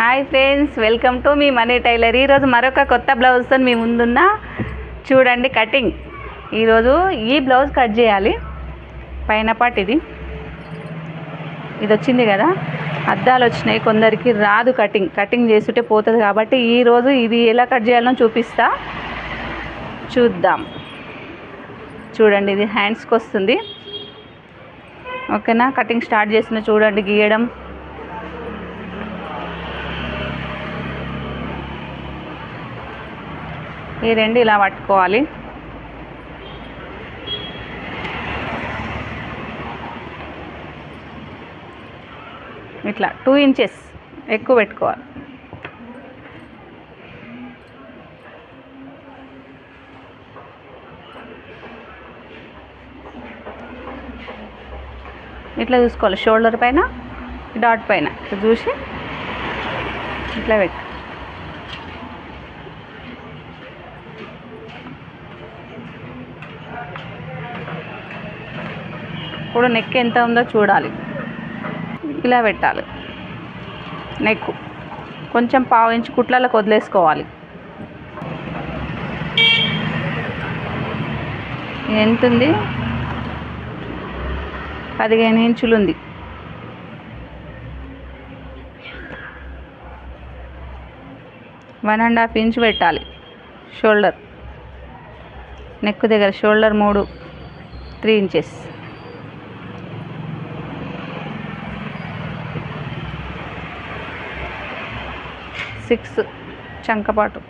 Hi friends welcome to మీ money tailor. ఈరోజు మరొక కొత్త బ్లౌజ్తో మీ ముందున్న చూడండి కటింగ్. ఈరోజు ఈ బ్లౌజ్ కట్ చేయాలి. పైన పాటు ఇది. ఇది వచ్చింది కదా? అద్దాలు వచ్చినాయి కొందరికి రాదు కటింగ్ కటింగ్ చేస్తుంటే పోతుంది కాబట్టి ఈరోజు ఇది ఎలా కట్ చేయాలో చూపిస్తా. చూద్దాం. చూడండి ఇది హ్యాండ్స్కి వస్తుంది. ఓకేనా? కటింగ్ స్టార్ట్ చేసిన చూడండి గీయడం. ఈ రెండు ఇలా పట్టుకోవాలి. ఇట్లా టూ ఇంచెస్ ఎక్కువ పెట్టుకోవాలి. ఇట్లా చూసుకోవాలి. షోల్డర్ పైన డాట్ పైన. ఇట్లా చూసి ఇట్లా పెట్టు. ఇప్పుడు నెక్ ఎంత ఉందో చూడాలి. ఇలా పెట్టాలి. నెక్ కొంచెం పావు ఇంచు కుట్లలకు వదిలేసుకోవాలి. ఎంత ఉంది? పదిహేను ఇంచులు ఉంది. వన్ అండ్ హాఫ్ ఇంచ్ పెట్టాలి. షోల్డర్. నెక్ దగ్గర షోల్డర్ మూడు three inches. Six చంకపాటు.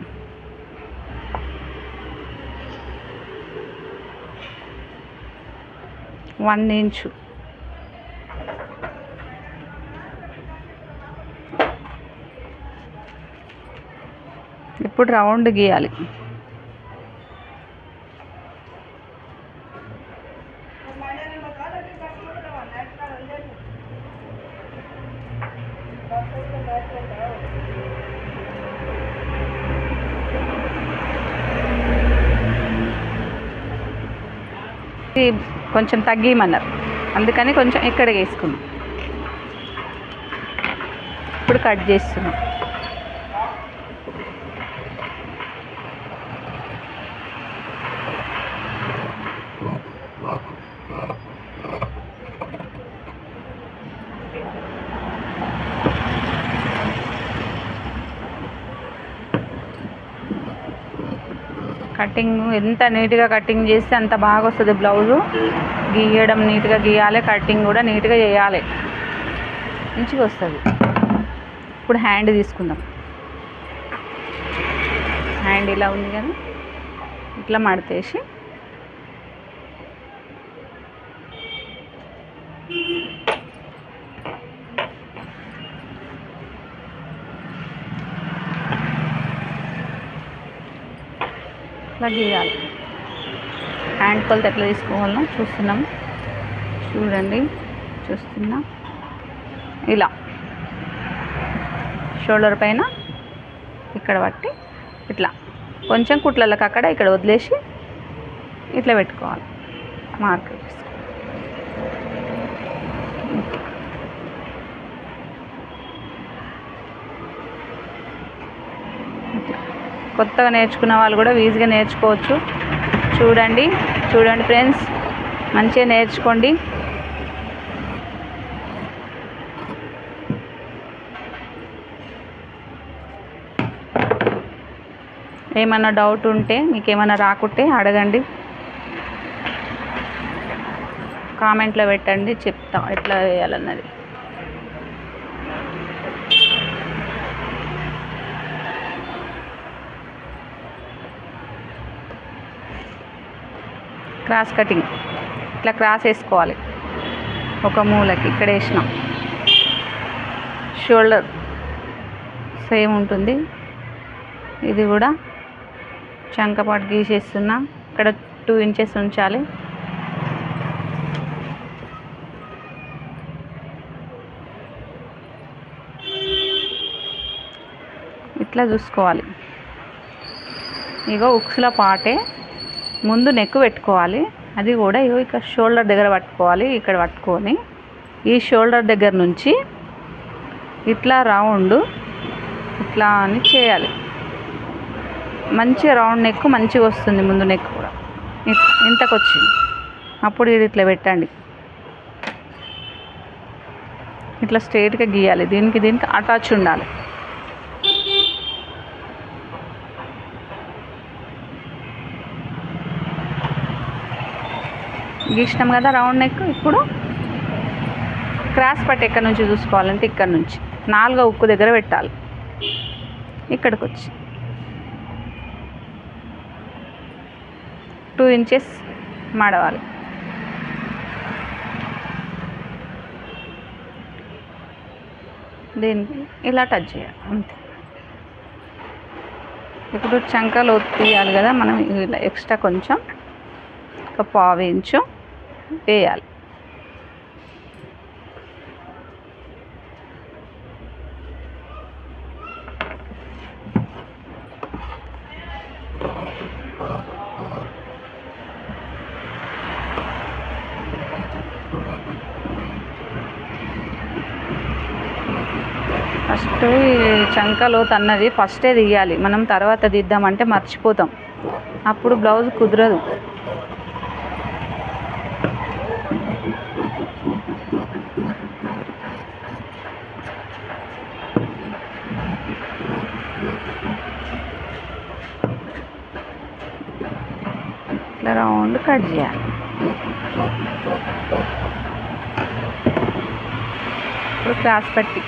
One inch. ఇప్పుడు రౌండ్ గీయాలి. చేసి కొంచెం తగ్గిమన్నారు. అందుకని కొంచెం ఇక్కడ వేసుకున్నాం. ఇప్పుడు కట్ చేస్తున్నాం. కటింగ్ ఎంత నీట్గా కటింగ్ చేస్తే అంత బాగా వస్తుంది బ్లౌజు గీయడం నీట్గా గీయాలి కటింగ్ కూడా నీట్గా చేయాలి. మంచిగా వస్తుంది ఇప్పుడు హ్యాండ్ తీసుకుందాం. హ్యాండ్ ఇలా ఉంది కదా? ఇట్లా మడతేసి. ఇట్లా గీయాలి. హ్యాండ్ కొలత ఎట్లా తీసుకోవాలో చూస్తున్నాం. చూడండి చూస్తున్నా. ఇలా. షోల్డర్ పైన ఇక్కడ పట్టి ఇట్లా. కొంచెం కుట్లలకు అక్కడ ఇక్కడ వదిలేసి ఇట్లా పెట్టుకోవాలి. మార్క్ వేసుకో కొత్తగా నేర్చుకున్న వాళ్ళు కూడా ఈజీగా నేర్చుకోవచ్చు. చూడండి చూడండి ఫ్రెండ్స్ మంచిగా నేర్చుకోండి. ఏమన్నా డౌట్ ఉంటే మీకు ఏమైనా రాకుంటే అడగండి. కామెంట్లో పెట్టండి చెప్తాం ఎట్లా వేయాలన్నది. Cross cutting. ఇట్లా క్రాస్ వేసుకోవాలి. ఒక మూలకి ఇక్కడ వేసినాం. షోల్డర్ సేమ్ ఉంటుంది. ఇది కూడా చంకపాటు గీసేస్తున్నా. ఇక్కడ టూ ఇంచెస్ ఉంచాలి. ఇట్లా చూసుకోవాలి. ఇగో ఉక్స్ల పాటే ముందు నెక్ పెట్టుకోవాలి. అది కూడా ఇగో ఇక్కడ షోల్డర్ దగ్గర పట్టుకోవాలి ఇక్కడ పట్టుకొని. ఈ షోల్డర్ దగ్గర నుంచి ఇట్లా రౌండ్ ఇట్లా అని చేయాలి. మంచి రౌండ్ నెక్ మంచిగా వస్తుంది ముందు నెక్ కూడా. ఇంతకు వచ్చింది అప్పుడు ఇది ఇట్లా పెట్టండి. ఇట్లా స్ట్రైట్గా గీయాలి. దీనికి దీనికి అటాచ్ ఉండాలి. గీసినాం కదా రౌండ్ నెక్ ఇప్పుడు క్రాస్ పట్టి ఎక్కడి నుంచి చూసుకోవాలంటే ఇక్కడ నుంచి. నాలుగో ఉక్కు దగ్గర పెట్టాలి. ఇక్కడికి వచ్చి. టూ ఇంచెస్ మడవాలి. దీనికి ఇలా టచ్ చేయాలి అంతే. ఇప్పుడు చంకలు తీయాలి కదా మనం ఇలా ఎక్స్ట్రా కొంచెం ఒక పావు ఇంచు వేయాలి. ఫస్ట్ ఈ చంకలో తన్నది ఫస్టే తీయాలి మనం తర్వాత దిద్దామంటే మర్చిపోతాం. అప్పుడు బ్లౌజ్ కుదరదు ఇట్లా రౌండ్ కట్ చేయాలి ఇప్పుడు క్రాస్ పట్టి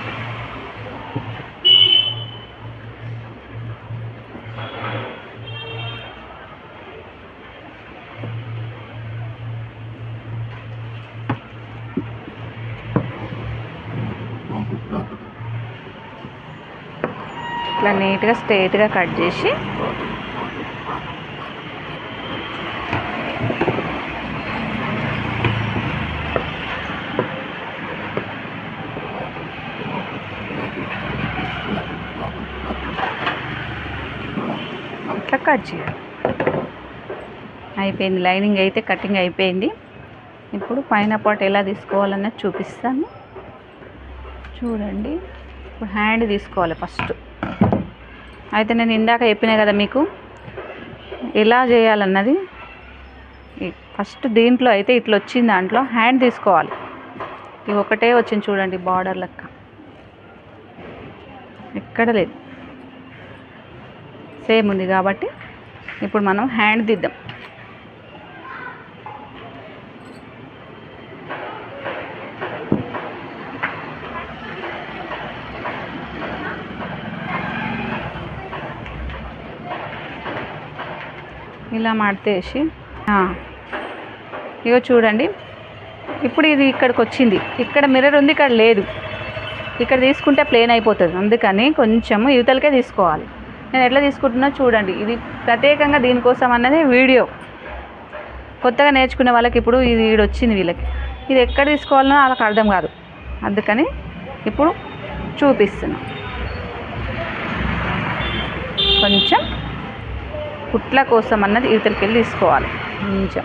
ఇట్లా నీట్గా స్ట్రైట్గా కట్ చేసి కట్ చేయాలి. అయిపోయింది. లైనింగ్ అయితే కటింగ్ అయిపోయింది. ఇప్పుడు పైన పాటు ఎలా తీసుకోవాలన్నది చూపిస్తాను. చూడండి. ఇప్పుడు హ్యాండ్ తీసుకోవాలి ఫస్ట్. అయితే నేను ఇందాక చెప్పినా కదా మీకు ఎలా చేయాలన్నది. ఫస్ట్ దీంట్లో అయితే ఇట్లా వచ్చింది దాంట్లో హ్యాండ్ తీసుకోవాలి. ఇది ఒకటే వచ్చింది చూడండి బార్డర్ లెక్క. ఎక్కడ లేదు. సేమ్ ఉంది కాబట్టి ఇప్పుడు మనం హ్యాండ్ దిద్దాం. ఇలా మడతేసి ఇగో చూడండి. ఇప్పుడు ఇది ఇక్కడికి వచ్చింది. ఇక్కడ మిర్రర్ ఉంది ఇక్కడ లేదు. ఇక్కడ తీసుకుంటే ప్లేన్ అయిపోతుంది. అందుకని కొంచెం యువతలకే తీసుకోవాలి. నేను ఎట్లా తీసుకుంటున్నా చూడండి. ఇది ప్రత్యేకంగా దీనికోసం అన్నది వీడియో. కొత్తగా నేర్చుకునే వాళ్ళకి ఇప్పుడు ఇది ఈడ వచ్చింది వీళ్ళకి. ఇది ఎక్కడ తీసుకోవాలనో వాళ్ళకి అర్థం కాదు. అందుకని ఇప్పుడు చూపిస్తున్నా. కొంచెం కుట్ల కోసం అన్నది ఇవతలకి వెళ్ళి తీసుకోవాలి. కొంచెం.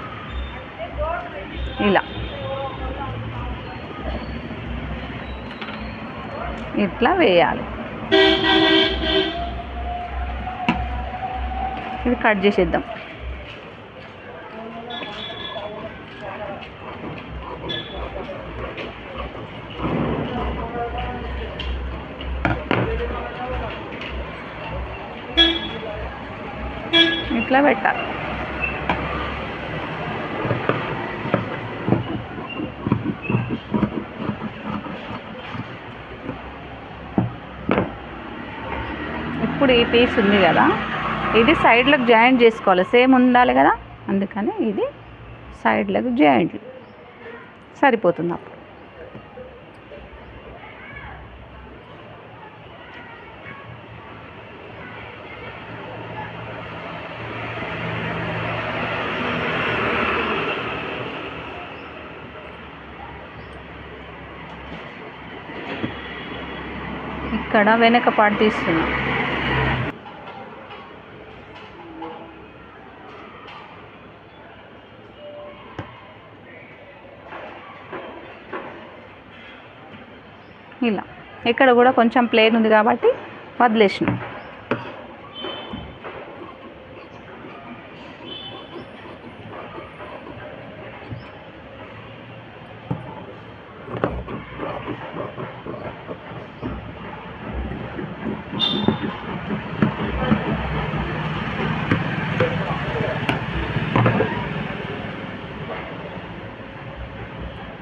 ఇలా. ఇట్లా వేయాలి. ఇది కట్ చేసేద్దాం. ఇట్లా పెట్టాలి. ఇప్పుడు ఈ పీస్ ఉంది కదా. ఇది సైడ్లకు జాయింట్ చేసుకోవాలి. సేమ్ ఉండాలి కదా? అందుకని ఇది సైడ్లకు జాయింట్ సరిపోతుంది అప్పుడు. ఇక్కడ వెనక పాటు తీస్తున్నాం. ఇలా. ఇక్కడ కూడా కొంచెం ప్లేన్ ఉంది కాబట్టి వదిలేసిన.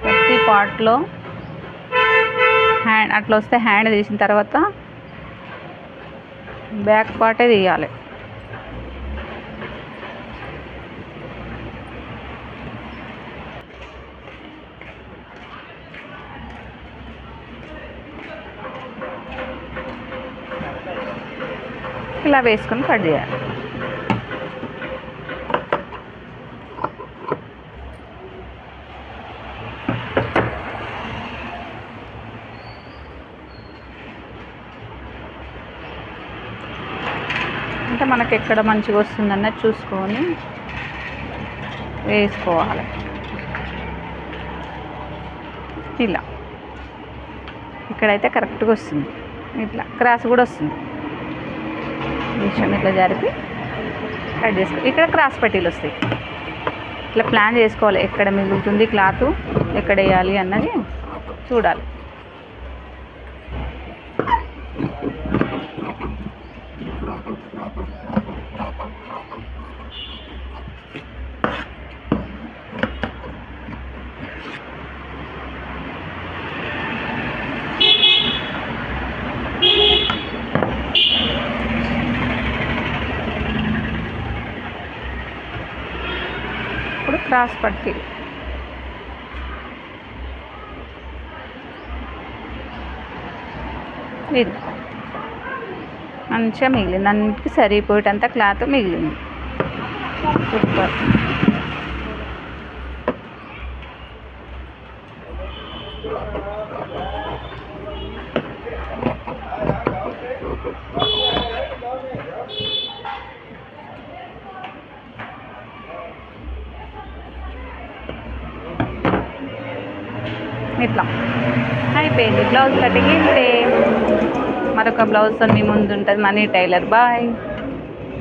ప్రతి పార్ట్లో హ్యాండ్ అట్లా వస్తే హ్యాండ్ తీసిన తర్వాత బ్యాక్ పార్టే తీయాలి. ఇలా వేసుకొని కట్ చేయాలి. అంటే మనకి ఎక్కడ మంచిగా వస్తుందన్న చూసుకొని వేసుకోవాలి. ఇలా. ఇక్కడైతే కరెక్ట్గా వస్తుంది. ఇట్లా క్రాస్ కూడా వస్తుంది. మిషన్ ఇట్లా జరిపి కట్ చేసుకో ఇక్కడ క్రాస్ పట్టీలు వస్తాయి. ఇట్లా ప్లాన్ చేసుకోవాలి. ఎక్కడ మిగులుతుంది క్లాత్ ఎక్కడ వేయాలి అన్నది చూడాలి ఇప్పుడు క్రాస్ పట్టి ఇది. మంచిగా మిగిలింది. అన్నిటికీ సరిపోయేటంత క్లాత్ మిగిలింది. సూపర్. Thank you. ఇట్లా. అయిపోయింది. బ్లౌజ్ కటింగ్ ఇంతే. మరొక బ్లౌజ్ మీ ముందు ఉంటుంది మనీ టైలర్. బాయ్.